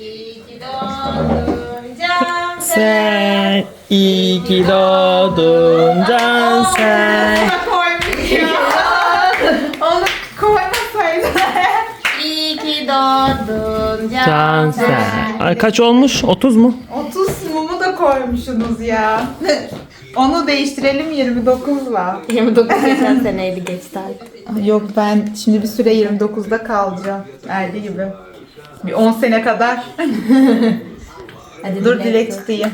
İyi ki doğdun can Sen iyi ki doğdun can sen. Onu koymasaydı. İyi ki doğdun can, Can sen. sen. Ay, kaç olmuş? 30 mu? 30 mumu da koymuşsunuz ya. Onu değiştirelim 29'la. 29 geçen seneydi geçti artık. Yok ben şimdi bir süre 29'da kalacağım. Erdi gibi. Bir 10 sene kadar. Hadi Dur dilek tutayım.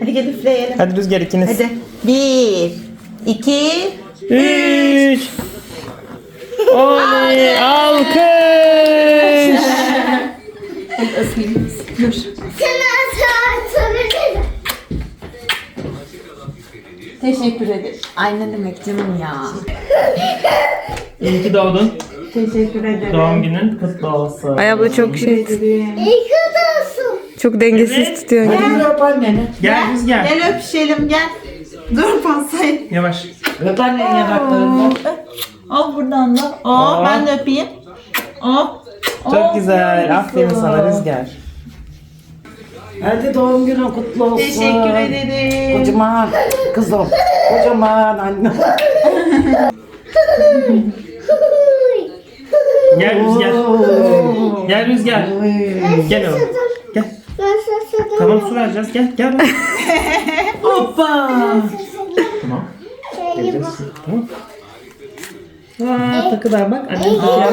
Hadi gel üfleyelim. Hadi Rüzgar ikiniz. Hadi. Bir, iki, 3 Oley alkış. dur. Teşekkür ederim. Ay ne demek canım ya. İyi ki doğdun. Teşekkür ederim. Doğum günün kutlu olsun. Ay abla çok şey, ederim. çok dengesiz tutuyor. Gel, öp anneni. Gel Rüzgar. Gel öpüşelim gel. Dur pastayı. Yavaş. Öp annenin yanaklarından. Al buradan da. Oh, Aa. ben de öpeyim. Oh. Çok güzel. Aferin sana Rüzgar. Hadi doğum günün kutlu olsun. Teşekkür ederim. Kocaman kızım. Kocaman anne. Gel Rüzgar. Gel Rüzgar. Gel oğlum. Gel. Tamam su vereceğiz. Gel gel. Hoppa. Tamam. Vereceğiz. Tamam. Aa, takılar bak. Annem takılar.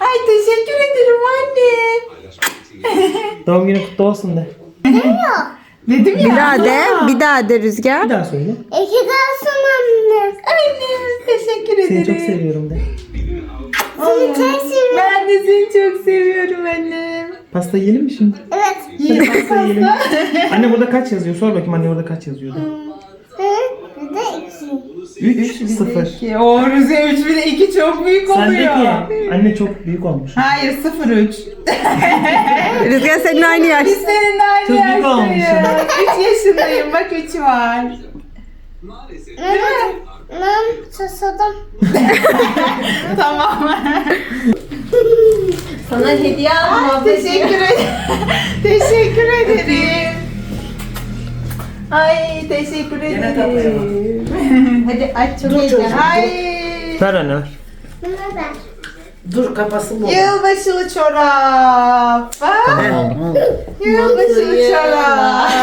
Ay teşekkür ederim anne. Doğum günün kutlu olsun de. Dedim ya. Bir daha de, bir daha de Rüzgar. Bir daha söyle. Annem teşekkür Seni ederim. çok seviyorum de. Ben de seni çok seviyorum annem. Pasta yiyelim mi şimdi? Yiyelim Pasta yiyelim. Anne burada kaç yazıyor? Sor bakayım anne burada kaç yazıyordu? 3 0. Ki o Rüze 3 bir de 2 çok büyük Sen de oluyor. ki anne çok büyük olmuş. Hayır 0 3. Rüzgar senin aynı yaş. Biz seninle aynı Çok büyük yaştayız. olmuşsun. 3 yaşındayım bak 3 var. Tamam. Sana hediye aldım. Teşekkür ederim. teşekkür ederim. Ay teşekkür ederim. Hadi aç çok heyecan. Ay. Ver anne ver. Dur kafası bu. Yılbaşılı çorap. Tamam. Yılbaşılı çorap.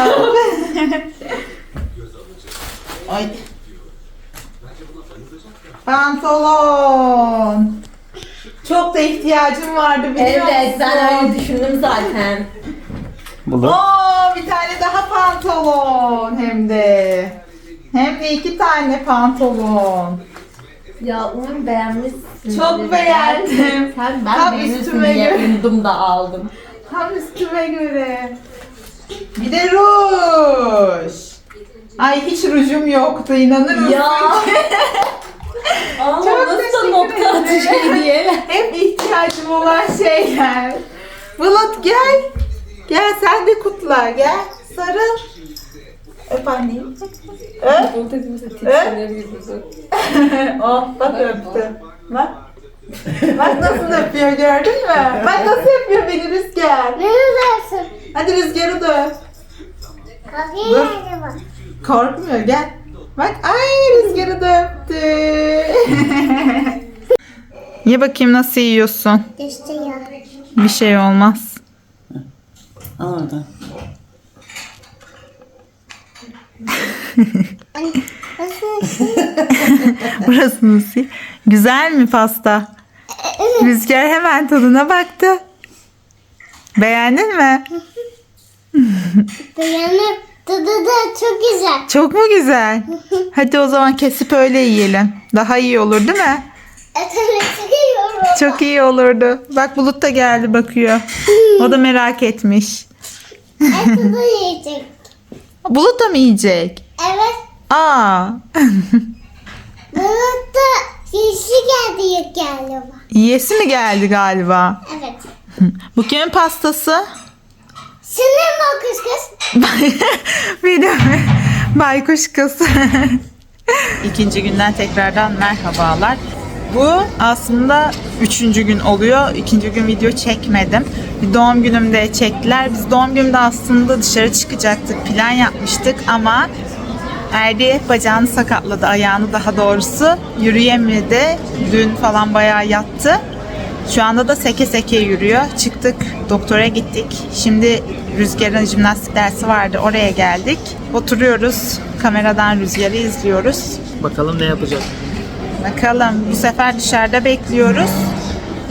Ay. Pantolon. Çok da ihtiyacım vardı biliyor Evet ben musun? öyle düşündüm zaten. Buldum. Oo, bir tane daha pantolon hem de. Hem de iki tane pantolon. Ya umarım beğenmişsin. Çok beğendim. Sen ben Tam beğenirsin üstüme diye göre. umdum da aldım. Tam üstüme göre. Bir de ruj. Ay hiç rujum yoktu inanır mısın? Ya. Ama Çok nasıl da nokta atışı hediyeler. Hep ihtiyacım olan şeyler. Bulut gel. Gel sen de kutla gel. Sarıl. Öp anneyi. Öp. oh bak öptü. Bak. Bak nasıl öpüyor gördün mü? Bak nasıl öpüyor beni Rüzgar. Hadi Rüzgar'ı da öp. Korkmuyor gel. Bak ay Rüzgar'ı da öptü. Ye bakayım nasıl yiyorsun. Bir şey olmaz. Al oradan. Burası nasıl? Güzel mi pasta? Rüzgar hemen tadına baktı. Beğendin mi? Beğenip tadı da çok güzel. Çok mu güzel? Hadi o zaman kesip öyle yiyelim. Daha iyi olur değil mi? Etini çıkıyorum. Çok iyi olurdu. Bak Bulut da geldi bakıyor. O da merak etmiş. Eti de yiyecek. Bulut da mı yiyecek? Evet. Aa. Bulut da yeşil geldi galiba. Yiyesi mi geldi galiba? Evet. Bu kimin pastası? Senin mi o kız kız? Benim baykuş kız. İkinci günden tekrardan merhabalar. Bu aslında üçüncü gün oluyor. İkinci gün video çekmedim. Bir doğum günümde çektiler. Biz doğum günümde aslında dışarı çıkacaktık. Plan yapmıştık ama Erdi bacağını sakatladı. Ayağını daha doğrusu. Yürüyemedi. Dün falan bayağı yattı. Şu anda da seke seke yürüyor. Çıktık, doktora gittik. Şimdi Rüzgar'ın jimnastik dersi vardı. Oraya geldik. Oturuyoruz. Kameradan Rüzgar'ı izliyoruz. Bakalım ne yapacak. Bakalım bu sefer dışarıda bekliyoruz.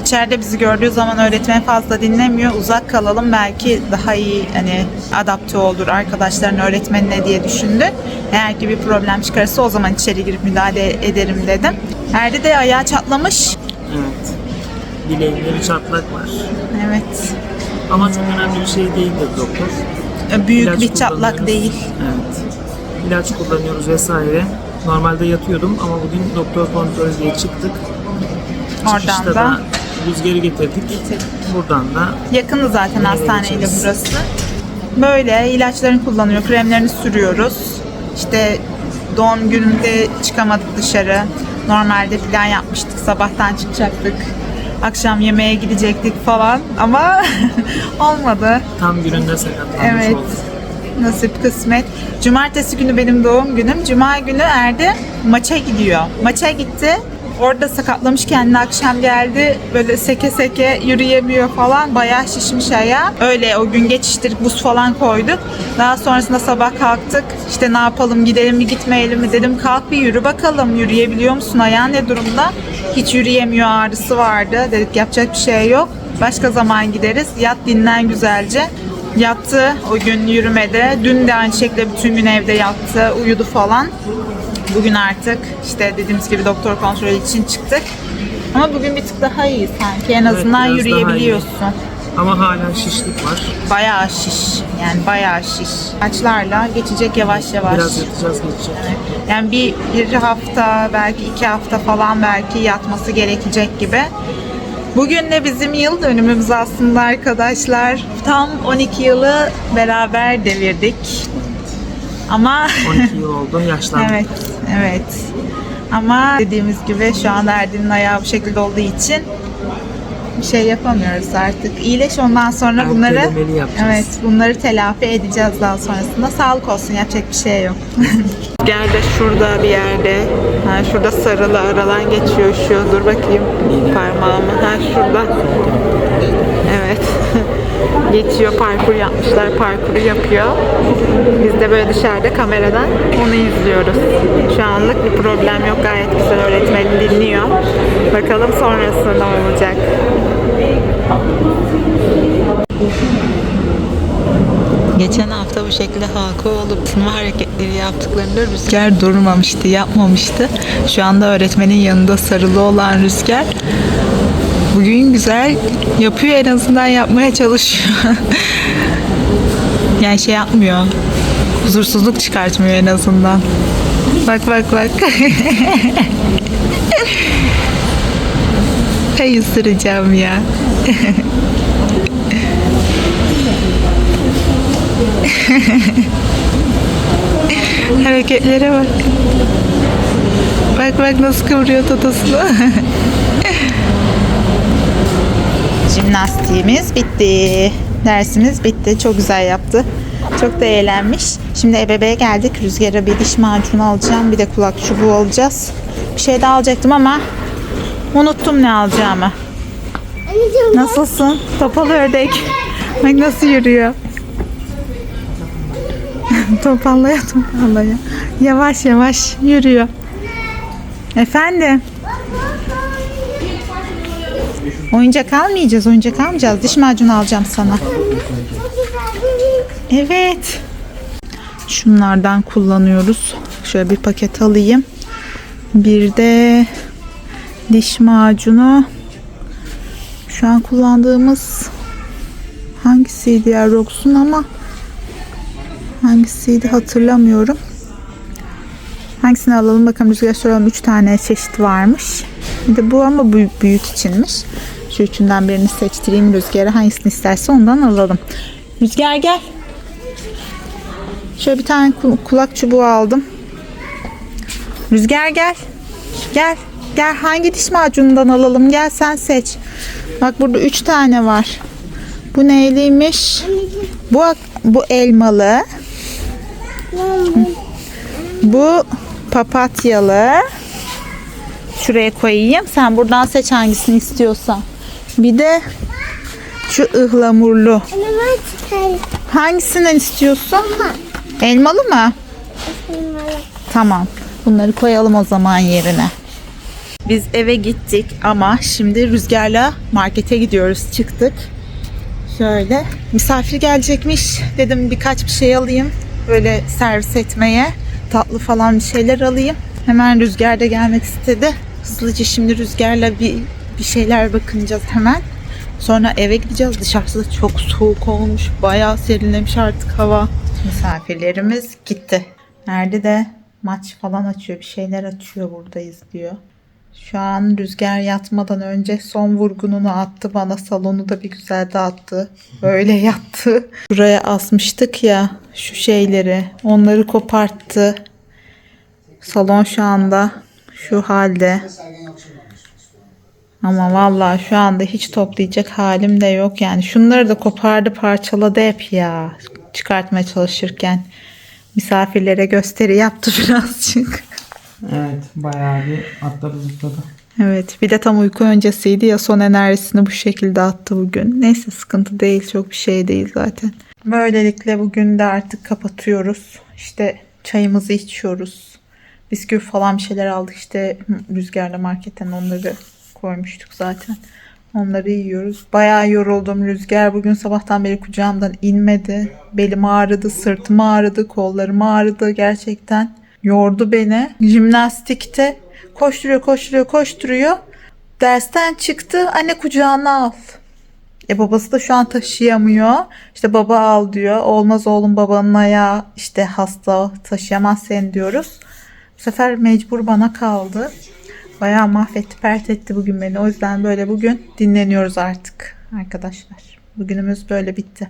İçeride bizi gördüğü zaman öğretmen fazla dinlemiyor. Uzak kalalım belki daha iyi hani adapte olur arkadaşların öğretmenine diye düşündü. Eğer ki bir problem çıkarsa o zaman içeri girip müdahale ederim dedim. Erdi de ayağı çatlamış. Evet. Bileğinde bir çatlak var. Evet. Ama çok önemli bir şey değil dedi doktor. Büyük İlaç bir çatlak değil. Evet. İlaç kullanıyoruz vesaire. Normalde yatıyordum ama bugün doktor kontrolü diye çıktık. Oradan Çıkışta da rüzgarı getirdik. Buradan da yakını zaten hastaneyle burası. Böyle ilaçlarını kullanıyor, kremlerini sürüyoruz. İşte doğum gününde çıkamadık dışarı. Normalde plan yapmıştık, sabahtan çıkacaktık. Akşam yemeğe gidecektik falan ama olmadı. tam gününde sakatlanmış Evet. olduk. Nasip kısmet. Cumartesi günü benim doğum günüm. Cuma günü Erdi maça gidiyor. Maça gitti. Orada sakatlamış kendini akşam geldi. Böyle seke seke yürüyemiyor falan. Bayağı şişmiş ayağı. Öyle o gün geçiştirdik buz falan koyduk. Daha sonrasında sabah kalktık. İşte ne yapalım gidelim mi gitmeyelim mi dedim. Kalk bir yürü bakalım. Yürüyebiliyor musun? Ayağın ne durumda? Hiç yürüyemiyor ağrısı vardı. Dedik yapacak bir şey yok. Başka zaman gideriz. Yat dinlen güzelce. Yattı o gün yürümede. Dün de aynı şekilde bütün gün evde yattı, uyudu falan. Bugün artık işte dediğimiz gibi doktor kontrolü için çıktık. Ama bugün bir tık daha iyi sanki. En azından biraz daha yürüyebiliyorsun. Ama hala şişlik var. Bayağı şiş. Yani bayağı şiş. Açlarla geçecek yavaş yavaş. Biraz yatacağız geçecek. Yani bir, bir hafta belki iki hafta falan belki yatması gerekecek gibi. Bugün de bizim yıl dönümümüz aslında arkadaşlar. Tam 12 yılı beraber devirdik. Ama 12 yıl oldu yaşlandık. evet, evet. Ama dediğimiz gibi şu an Erdin'in ayağı bu şekilde olduğu için bir şey yapamıyoruz artık. İyileş ondan sonra bunları evet bunları telafi edeceğiz daha sonrasında. Sağlık olsun yapacak bir şey yok. Gerde şurada bir yerde. Ha, şurada sarılı aralan geçiyor şu. Dur bakayım parmağımı. Ha şurada. Evet. Geçiyor parkur yapmışlar. Parkuru yapıyor. Biz de böyle dışarıda kameradan onu izliyoruz. Şu anlık bir problem yok. Gayet güzel öğretmeni dinliyor. Bakalım sonrasında ne olacak. Geçen hafta bu şekilde halka olup tırma hareketleri yaptıklarında Rüzgar durmamıştı, yapmamıştı. Şu anda öğretmenin yanında sarılı olan Rüzgar bugün güzel yapıyor en azından yapmaya çalışıyor. yani şey yapmıyor. Huzursuzluk çıkartmıyor en azından. Bak bak bak. Ay ısıracağım ya. Hareketlere bak. Bak bak nasıl kıvırıyor totosunu. Jimnastiğimiz bitti. Dersimiz bitti. Çok güzel yaptı. Çok da eğlenmiş. Şimdi ebebeye geldik. Rüzgar'a bir diş macunu alacağım. Bir de kulak çubuğu alacağız. Bir şey daha alacaktım ama unuttum ne alacağımı. Nasılsın? Topalı ördek. Bak nasıl yürüyor. topallaya topallaya. Yavaş yavaş yürüyor. Efendim? Oyuncak almayacağız, oyuncak almayacağız. Diş macunu alacağım sana. Evet. Şunlardan kullanıyoruz. Şöyle bir paket alayım. Bir de diş macunu. Şu an kullandığımız hangisiydi ya Rox'un ama hangisiydi hatırlamıyorum. Hangisini alalım bakalım rüzgar soralım. 3 tane çeşit varmış. Bir de bu ama büyük, büyük içinmiş. Şu üçünden birini seçtireyim rüzgara. Hangisini isterse ondan alalım. Rüzgar gel. Şöyle bir tane ku- kulak çubuğu aldım. Rüzgar gel. Gel. Gel hangi diş macunundan alalım? Gel sen seç. Bak burada üç tane var. Bu neyliymiş? Bu bu elmalı. Bu papatyalı. Şuraya koyayım. Sen buradan seç hangisini istiyorsan. Bir de şu ıhlamurlu. Hangisinden istiyorsun? Elmalı mı? Tamam. Bunları koyalım o zaman yerine. Biz eve gittik ama şimdi Rüzgar'la markete gidiyoruz. Çıktık. Şöyle. Misafir gelecekmiş. Dedim birkaç bir şey alayım. Böyle servis etmeye. Tatlı falan bir şeyler alayım. Hemen Rüzgar da gelmek istedi. Hızlıca şimdi Rüzgar'la bir, bir şeyler bakınacağız hemen. Sonra eve gideceğiz. Dışarısı çok soğuk olmuş. Bayağı serinlemiş artık hava. Misafirlerimiz gitti. Nerede de maç falan açıyor. Bir şeyler açıyor buradayız diyor. Şu an rüzgar yatmadan önce son vurgununu attı bana salonu da bir güzel dağıttı. Böyle yattı. Buraya asmıştık ya şu şeyleri. Onları koparttı. Salon şu anda şu halde. Ama vallahi şu anda hiç toplayacak halim de yok yani. Şunları da kopardı parçaladı hep ya. Çıkartmaya çalışırken. Misafirlere gösteri yaptı birazcık. Evet bayağı bir atladı zıpladı. Evet bir de tam uyku öncesiydi ya son enerjisini bu şekilde attı bugün. Neyse sıkıntı değil çok bir şey değil zaten. Böylelikle bugün de artık kapatıyoruz. İşte çayımızı içiyoruz. Bisküvi falan bir şeyler aldık işte rüzgarla marketten onları koymuştuk zaten. Onları yiyoruz. Bayağı yoruldum. Rüzgar bugün sabahtan beri kucağımdan inmedi. Belim ağrıdı, sırtım ağrıdı, kollarım ağrıdı gerçekten. Yordu beni. Jimnastikte koşturuyor, koşturuyor, koşturuyor. Dersten çıktı. Anne kucağına al. E babası da şu an taşıyamıyor. İşte baba al diyor. Olmaz oğlum babanın ayağı işte hasta taşıyamaz seni diyoruz. Bu sefer mecbur bana kaldı. Bayağı mahvetti, pert etti bugün beni. O yüzden böyle bugün dinleniyoruz artık arkadaşlar. Bugünümüz böyle bitti.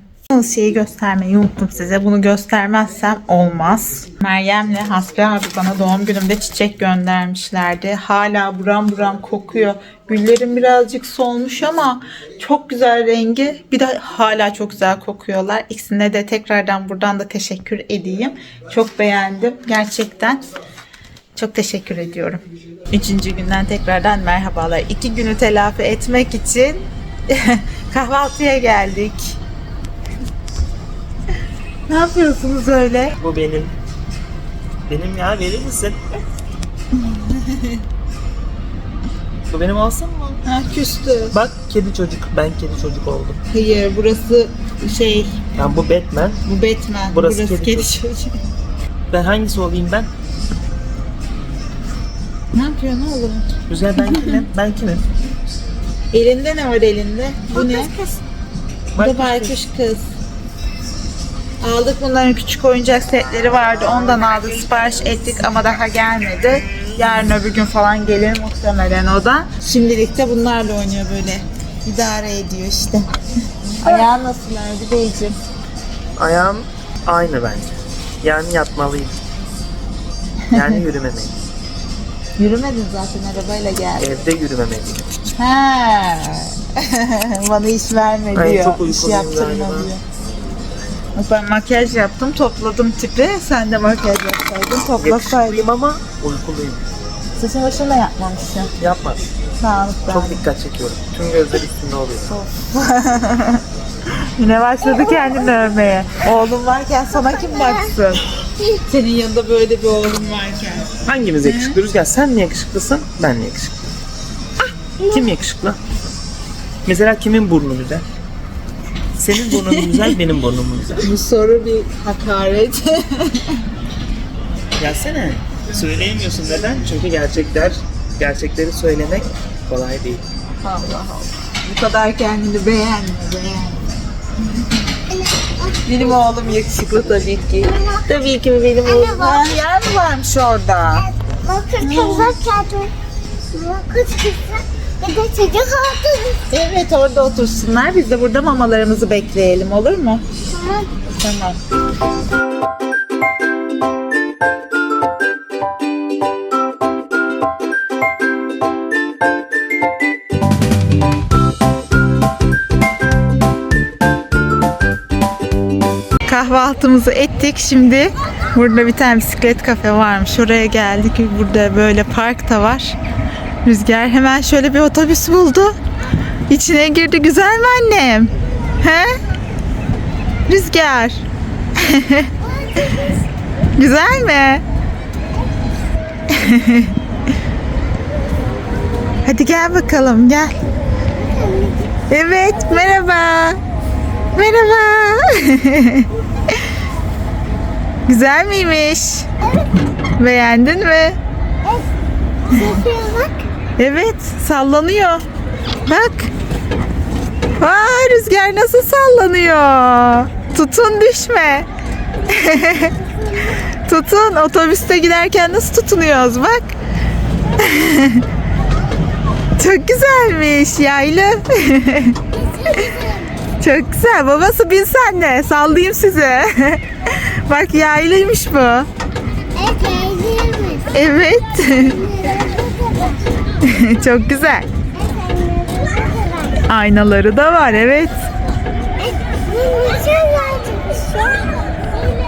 Şeyi göstermeyi unuttum size. Bunu göstermezsem olmaz. Meryem'le Hasbi abi bana doğum günümde çiçek göndermişlerdi. Hala buram buram kokuyor. Güllerim birazcık solmuş ama çok güzel rengi. Bir de hala çok güzel kokuyorlar. İkisine de tekrardan buradan da teşekkür edeyim. Çok beğendim. Gerçekten çok teşekkür ediyorum. Üçüncü günden tekrardan merhabalar. İki günü telafi etmek için kahvaltıya geldik. ne yapıyorsunuz öyle? Bu benim. Benim ya verir misin? Bu benim olsun mu? Ha, küstü. Bak kedi çocuk. Ben kedi çocuk oldum. Hayır burası şey Yani bu Batman. bu Batman. Burası kedi çocuk. Ben hangisi olayım ben? Ne yapıyor ne olur? Rüzgar ben kimim? Ben kimim? Elinde ne var elinde? Bu ne? Bu da baykuş kız. Aldık bunların küçük oyuncak setleri vardı. Ondan aldık sipariş ettik ama daha gelmedi. Yarın öbür gün falan gelir muhtemelen o da. Şimdilik de bunlarla oynuyor böyle. İdare ediyor işte. Ayağı nasıl Erdi Beyciğim? Ayağım aynı bence. Yani yatmalıyım. Yani yürümemeliyim. Yürümedin zaten arabayla geldi. Evde yürümemeliyim. Ha. Bana iş verme Ay, diyor. çok iş uykuluyum yaptırma galiba. diyor. Bak Ben makyaj yaptım, topladım tipi. Sen de makyaj yapsaydın, toplasaydın. Ama uykuluyum. Saçın başını da yapmamışsın. Yapma. Sağlıklı. Çok dikkat çekiyorum. Tüm gözler üstünde oluyor. Yine başladı kendini övmeye. Oğlum varken sana kim baksın? Senin yanında böyle bir oğlum varken. Hangimiz yakışıklı? Rüzgar sen mi yakışıklısın? Ben mi yakışıklı? Kim yakışıklı? Mesela kimin burnu güzel? Senin burnun mu güzel, benim burnum mu güzel? Bu soru bir hakaret. Gelsene. Söyleyemiyorsun neden? Çünkü gerçekler, gerçekleri söylemek kolay değil. Allah Allah. Bu kadar kendini beğenme, beğenme. Benim oğlum yakışıklı tabii ki. Tabii ki benim oğlum. Ha, yer mi varmış orada? Bakın kızak geldi. Bakın kızak. Bir de çocuk oldu. Evet orada otursunlar. Biz de burada mamalarımızı bekleyelim olur mu? Tamam. Tamam. Kahvaltımızı ettik. Şimdi burada bir tane bisiklet kafe varmış. Oraya geldik. Burada böyle park da var. Rüzgar hemen şöyle bir otobüs buldu. İçine girdi. Güzel mi annem? He? Rüzgar. Güzel mi? Hadi gel bakalım gel. Evet merhaba. Merhaba. Güzel miymiş? Beğendin mi? Şuraya bak. Evet sallanıyor. Bak. Aa, rüzgar nasıl sallanıyor? Tutun düşme. Tutun otobüste giderken nasıl tutunuyoruz bak. Çok güzelmiş yaylı. Çok güzel. Babası bin sen de. Sallayayım size. bak yaylıymış bu. Evet, eğilmiş. Evet. Çok güzel. Aynaları da var evet.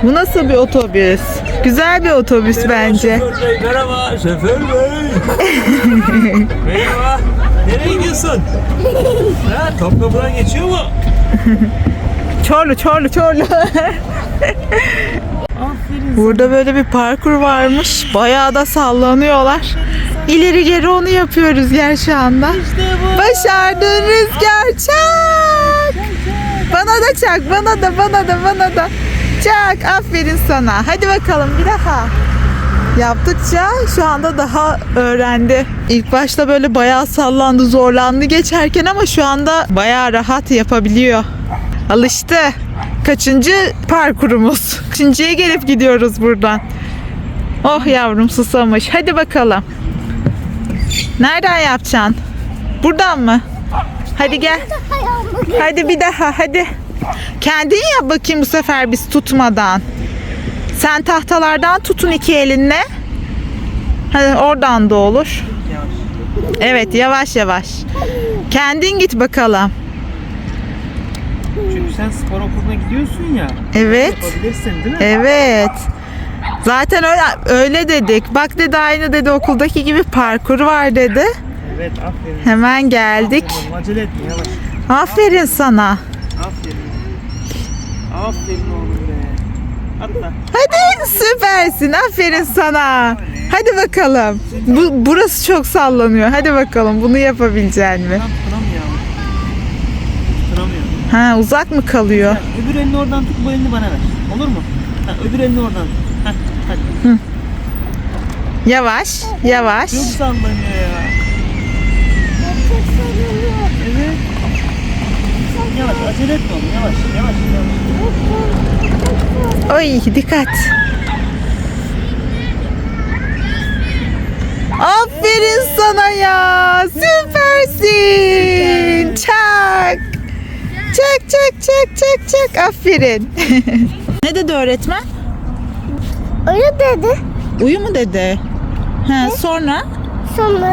Bu nasıl bir otobüs? Güzel bir otobüs bence. Şoför bey merhaba. Şoför bey. merhaba. Nereye gidiyorsun? ha, Topkapı'dan geçiyor mu? Çorlu, Çorlu, Çorlu. Burada böyle bir parkur varmış. Bayağı da sallanıyorlar. İleri geri onu yapıyor Rüzgar şu anda. Başardın Rüzgar çak. Bana da çak, bana da, bana da, bana da. Çak, aferin sana. Hadi bakalım bir daha. Yaptıkça şu anda daha öğrendi. İlk başta böyle bayağı sallandı, zorlandı geçerken ama şu anda bayağı rahat yapabiliyor. Alıştı. Kaçıncı parkurumuz? Kaçıncıya gelip gidiyoruz buradan. Oh yavrum susamış. Hadi bakalım. Nereden yapacaksın? Buradan mı? Hadi gel. Hadi bir daha hadi. Kendin yap bakayım bu sefer biz tutmadan. Sen tahtalardan tutun iki elinle. Hadi oradan da olur. Evet yavaş yavaş. Kendin git bakalım. Çünkü sen spor okuluna gidiyorsun ya. Evet. Yapabilirsin değil mi? Evet. Zaten öyle, öyle dedik. Bak dedi aynı dedi okuldaki gibi parkur var dedi. Evet aferin. Hemen geldik. Oğlum, acele etme yavaş. Aferin sana. Aferin. Aferin oğlum. Atla. Hadi süpersin. Aferin sana. Hadi bakalım. Bu, burası çok sallanıyor. Hadi bakalım bunu yapabilecek mi? Ha uzak mı kalıyor? Öbür elini oradan tut bu elini bana ver. Olur mu? Ha, öbür elini oradan tut. Heh, hadi. Yavaş, yavaş. Çok sallanıyor ya. Evet. Yavaş acele etme oğlum yavaş yavaş yavaş. Oy dikkat. Aferin sana ya. Süpersin. Çak. Çak çak çak çak çak. Aferin. ne dedi öğretmen? Öyle dedi. Uyu mu dedi? Ha, sonra? Sonra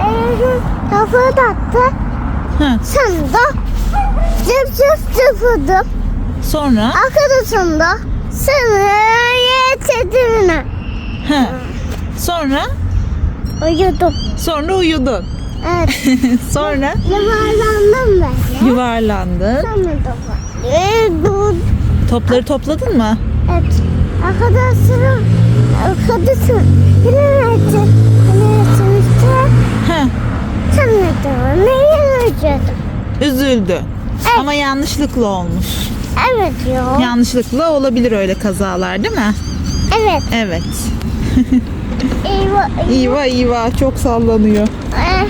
eee kafayı taktı. Ha, Sonra zıp zıp zıpladım. Sonra? Arkadaşımda sonra yetedim Ha. Sonra? Uyudum. Sonra uyudun. Evet. sonra Yuvarlandım böyle. yuvarlandın. Sonra dur. Topları topladın mı? Evet. Arkadaşlarım. Arkadaşım. Yetti. Yine yetti. Ha. Sonra da neye üzüldüm. Üzüldü. Ama yanlışlıkla olmuş. Evet ya. Yanlışlıkla olabilir öyle kazalar değil mi? Evet. Evet. Eyvah. İva çok sallanıyor. Ee,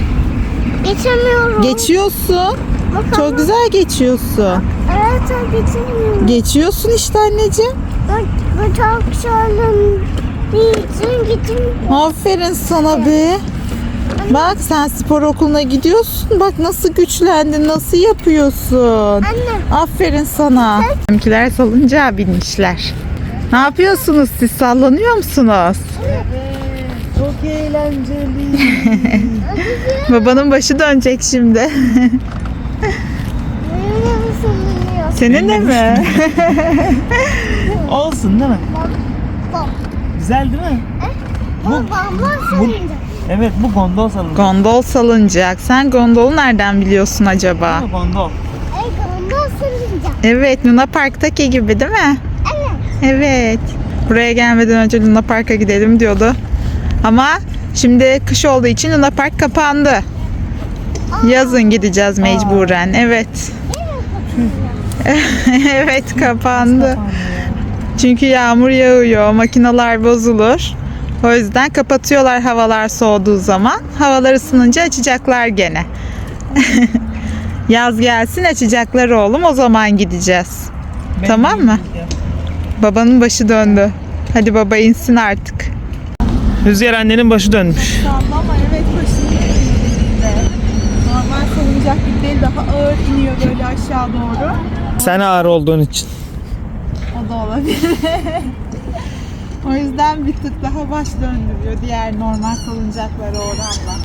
geçemiyorum. Geçiyorsun. Bakalım. Çok güzel geçiyorsun. Evet geçemiyorum. Geçiyorsun işte anneciğim. Bu, bu çok geçemiyorum. Aferin sana be. Bak sen spor okuluna gidiyorsun. Bak nasıl güçlendin, nasıl yapıyorsun. Anne. Aferin sana. Bizimkiler salıncağa binmişler. Ne yapıyorsunuz siz? Sallanıyor musunuz? Çok eğlenceli. Babanın başı dönecek şimdi. Senin de mi? Olsun değil mi? Güzel değil mi? Bu bamba sarınca. Evet bu gondol salonu. Gondol salıncak. Sen gondolu nereden biliyorsun acaba? gondol. Ey bamba sarınca. Evet, Luna Park'taki gibi değil mi? Evet. Evet. Buraya gelmeden önce Luna Park'a gidelim diyordu. Ama şimdi kış olduğu için Luna Park kapandı. Yazın gideceğiz mecburen. Evet. evet kapandı. Çünkü yağmur yağıyor, makineler bozulur. O yüzden kapatıyorlar havalar soğuduğu zaman. Havalar ısınınca açacaklar gene. Yaz gelsin açacaklar oğlum o zaman gideceğiz. Tamam mı? Babanın başı döndü. Hadi baba insin artık. Rüzgar annenin başı dönmüş. Ama evet başının Normal salıncak gibi değil daha ağır iniyor böyle aşağı doğru. Sen ağır olduğun için. O da olabilir. o yüzden bir tık daha baş döndürüyor diğer normal salıncaklara oranla.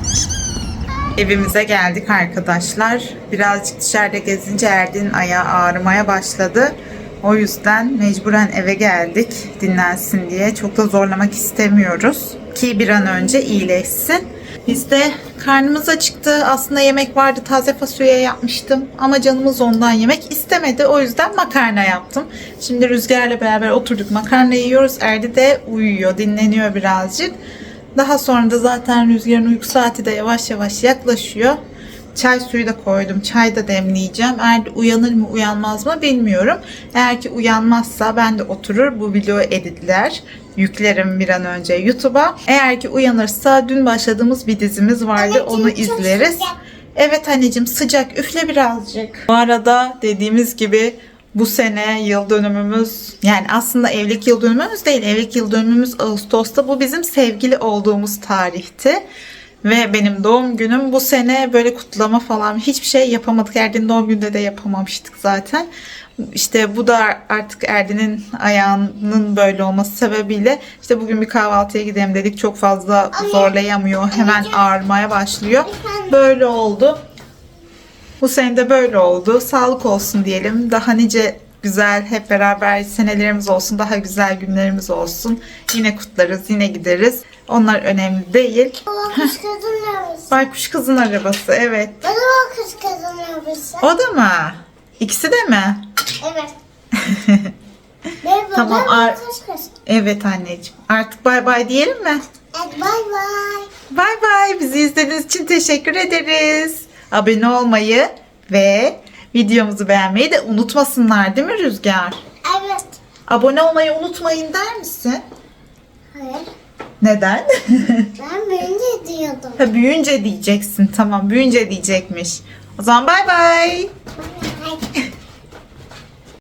Evimize geldik arkadaşlar. Birazcık dışarıda gezince Erdin'in ayağı ağrımaya başladı. O yüzden mecburen eve geldik dinlensin diye. Çok da zorlamak istemiyoruz ki bir an önce iyileşsin. Biz de karnımız acıktı. Aslında yemek vardı. Taze fasulye yapmıştım. Ama canımız ondan yemek istemedi. O yüzden makarna yaptım. Şimdi Rüzgar'la beraber oturduk. Makarna yiyoruz. Erdi de uyuyor. Dinleniyor birazcık. Daha sonra da zaten Rüzgar'ın uyku saati de yavaş yavaş yaklaşıyor. Çay suyu da koydum. Çay da demleyeceğim. Eğer uyanır mı uyanmaz mı bilmiyorum. Eğer ki uyanmazsa ben de oturur bu videoyu editler. Yüklerim bir an önce YouTube'a. Eğer ki uyanırsa dün başladığımız bir dizimiz vardı. Anneciğim, Onu izleriz. Evet anneciğim sıcak üfle birazcık. Bu arada dediğimiz gibi bu sene yıl dönümümüz yani aslında evlilik yıl dönümümüz değil. Evlilik yıl dönümümüz Ağustos'ta. Bu bizim sevgili olduğumuz tarihti. Ve benim doğum günüm bu sene böyle kutlama falan hiçbir şey yapamadık. Erdin'in doğum gününde de yapamamıştık zaten. İşte bu da artık Erdin'in ayağının böyle olması sebebiyle işte bugün bir kahvaltıya gidelim dedik. Çok fazla zorlayamıyor. Hemen ağrımaya başlıyor. Böyle oldu. Bu sene de böyle oldu. Sağlık olsun diyelim. Daha nice güzel hep beraber senelerimiz olsun. Daha güzel günlerimiz olsun. Yine kutlarız, yine gideriz. Onlar önemli değil. Baba kız kadın arabası. Baykuş kızın arabası evet. Baba kız kadın arabası. O da mı? İkisi de mi? Evet. Tamam, ar-. Evet anneciğim. Artık bay bay diyelim mi? Hadi bay bay. Bay bay. Bizi izlediğiniz için teşekkür ederiz. Abone olmayı ve videomuzu beğenmeyi de unutmasınlar değil mi Rüzgar? Evet. Abone olmayı unutmayın der misin? Hayır. Neden? Ben büyünce diyordum. ha, büyünce diyeceksin. Tamam büyünce diyecekmiş. O zaman bay bay.